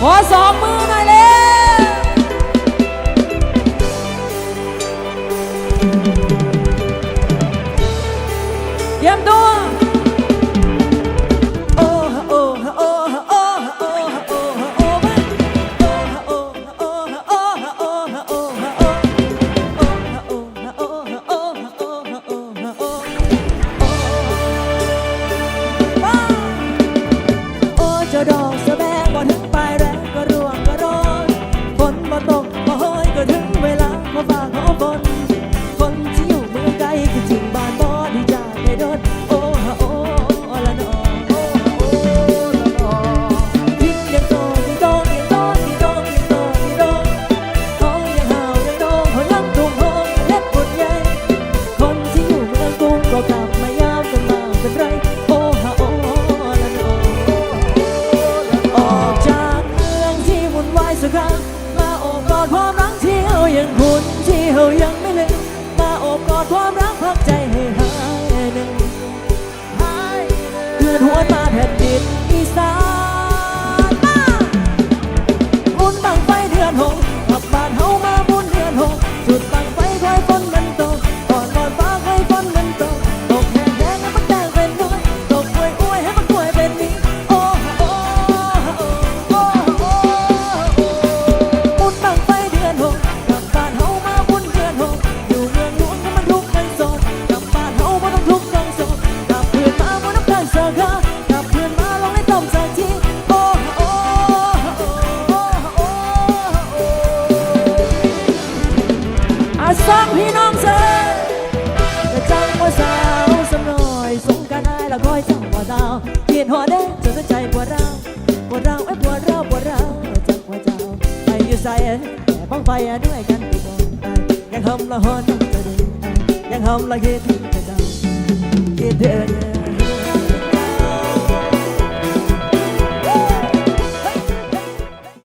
我嫂 อดความรักเที่ยวยังคุณเที่ยวยังไม่ลืมมาโอบกอดความรักพักใจให้หายหนึ่งเพื่อนหัวตาแผ่นดินอีสานอุ่นบังไฟเดือนหง สองพี่น้องเซ่จะจังว่าสาวสำน่อยสงการได้ละคอยจังว่าดาวเกียนหัวแดงจนสนใจปวดเราปวดเราไอ้ยปวดเราปวดเราจังว่าเจ้าไปอยู่ใส่แต่บ้องไฟด้วยกันที่บ่ยังหอมละหอนจะดียังหอมละคิดถึงเจ้าคิดถึง